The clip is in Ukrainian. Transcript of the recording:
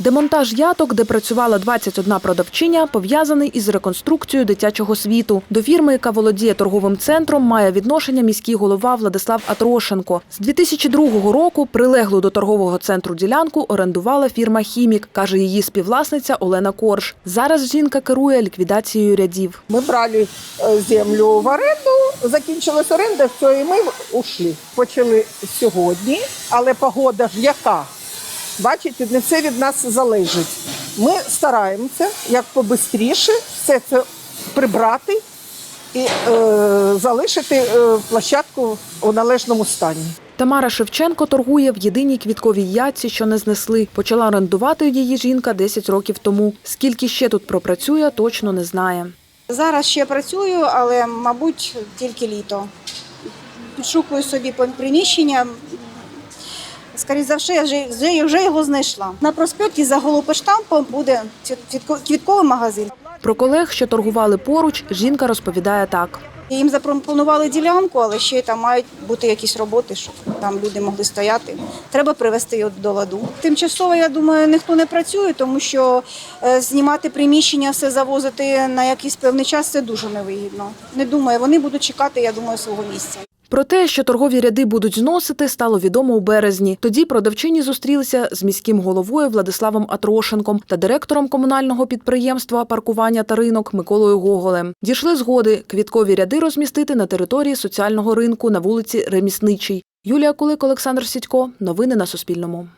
Демонтаж яток, де працювала 21 продавчиня, пов'язаний із реконструкцією дитячого світу. До фірми, яка володіє торговим центром, має відношення міський голова Владислав Атрошенко. З 2002 року прилеглу до торгового центру ділянку орендувала фірма Хімік, каже її співвласниця Олена Корж. Зараз жінка керує ліквідацією рядів. Мы брали е, землю в оренду, закінчилась оренда, все, і ми ушли. Почали сьогодні, але погода ж яка? Бачите, не все від нас залежить. Ми стараємося як побистріше все це прибрати і е, залишити е, площадку у належному стані. Тамара Шевченко торгує в єдиній квітковій яйці, що не знесли. Почала орендувати її жінка 10 років тому. Скільки ще тут пропрацює, точно не знає. Зараз ще працюю, але, мабуть, тільки літо. Підшукую собі приміщення. Скоріше за все, я вже, вже, вже його знайшла. На проспекті за голопоштампом буде квітковий магазин. Про колег, що торгували поруч, жінка розповідає так. Їм запропонували ділянку, але ще й там мають бути якісь роботи, щоб там люди могли стояти. Треба привести його до ладу. Тимчасово, я думаю, ніхто не працює, тому що е, знімати приміщення, все завозити на якийсь певний час це дуже невигідно. Не думаю, вони будуть чекати, я думаю, свого місця. Про те, що торгові ряди будуть зносити, стало відомо у березні. Тоді продавчині зустрілися з міським головою Владиславом Атрошенком та директором комунального підприємства паркування та ринок Миколою Гоголем. Дійшли згоди квіткові ряди розмістити на території соціального ринку на вулиці Ремісничій. Юлія Кулик, Олександр Сідько. Новини на Суспільному.